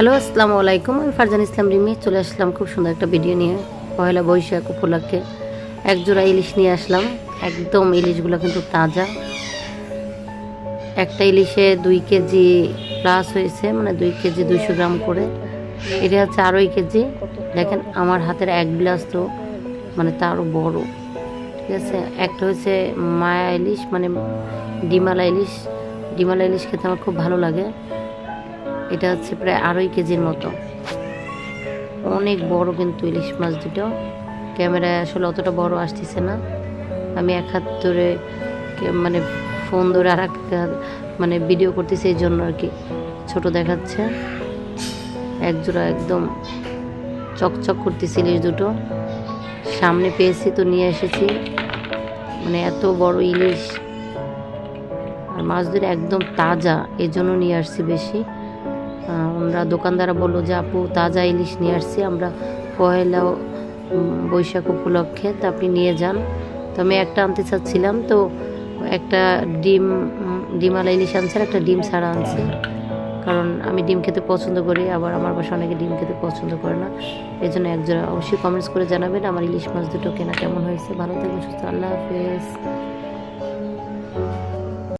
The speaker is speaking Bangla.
হ্যালো, আসসালামু আলাইকুম। আমি ফারজান ইসলাম রিমি, চলে আসলাম খুব সুন্দর একটা ভিডিও নিয়ে পয়লা বৈশাখ উপলক্ষে। এক জোড়া ইলিশ নিয়ে আসলাম, একদম ইলিশগুলো কিন্তু তাজা। একটা ইলিশে দুই কেজি প্লাস হয়েছে মানে দুই কেজি দুইশো গ্রাম করে। এটা হচ্ছে আড়াই কেজি। দেখেন, আমার হাতের এক গ্লাস তো মানে তারও বড়। ঠিক আছে? একটা হচ্ছে মায়া ইলিশ মানে ডিমালা ইলিশ। ডিমালা ইলিশ খেতে আমার খুব ভালো লাগে। এটা হচ্ছে প্রায় আড়াই কেজির মতো। অনেক বড় কিন্তু ইলিশ মাছ দুটো। ক্যামেরায় আসলে অতটা বড় আসতেছে না। আমি এক হাত ধরে মানে ফোন ধরে আর মানে ভিডিও করতেছি, এই জন্য আর কি ছোট দেখাচ্ছে। এক জোড়া একদম চকচক করতেছি ইলিশ দুটো। সামনে পেয়েছি তো নিয়ে এসেছি। মানে এত বড় ইলিশ। আর মাছ ধরে একদম তাজা, এই জন্য নিয়ে আসছি বেশি। আহ, ওনারা দোকানদাররা বলল যে আপু তাজা ইলিশ নিয়ে আসছি আমরা পয়লা বৈশাখ উপলক্ষে তা আপনি নিয়ে যান। তো আমি একটা আনতে চাচ্ছিলাম তো একটা ডিম ডিমালা ইলিশ আনছে আর একটা ডিম ছাড়া আনছে। কারণ আমি ডিম খেতে পছন্দ করি আবার আমার বাসা অনেকে ডিম খেতে পছন্দ করে না। এই জন্য একজোড়া অবশ্যই কমেন্টস করে জানাবেন আমার ইলিশ মাছ দুটো কেনা কেমন হয়েছে। ভালো থাকবেন সুস্থ আল্লাহ হাফেজ।